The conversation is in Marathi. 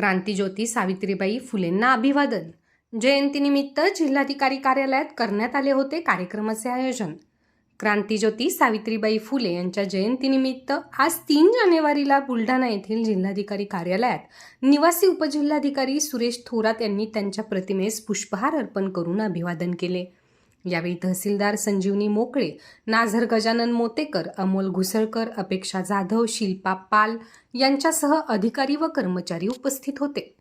क्रांतीज्योती सावित्रीबाई फुलेंना अभिवादन. जयंतीनिमित्त जिल्हाधिकारी कार्यालयात करण्यात आले होते कार्यक्रमाचे आयोजन. क्रांतीज्योती सावित्रीबाई फुले यांच्या जयंतीनिमित्त आज तीन जानेवारीला बुलढाणा येथील जिल्हाधिकारी कार्यालयात निवासी उपजिल्हाधिकारी सुरेश थोरात यांनी त्यांच्या प्रतिमेस पुष्पहार अर्पण करून अभिवादन केले. यावेळी तहसीलदार संजीवनी मोकळे नाझर गजानन मोतेकर अमोल घुसळकर अपेक्षा जाधव शिल्पा पाल यांच्यासह अधिकारी व कर्मचारी उपस्थित होते.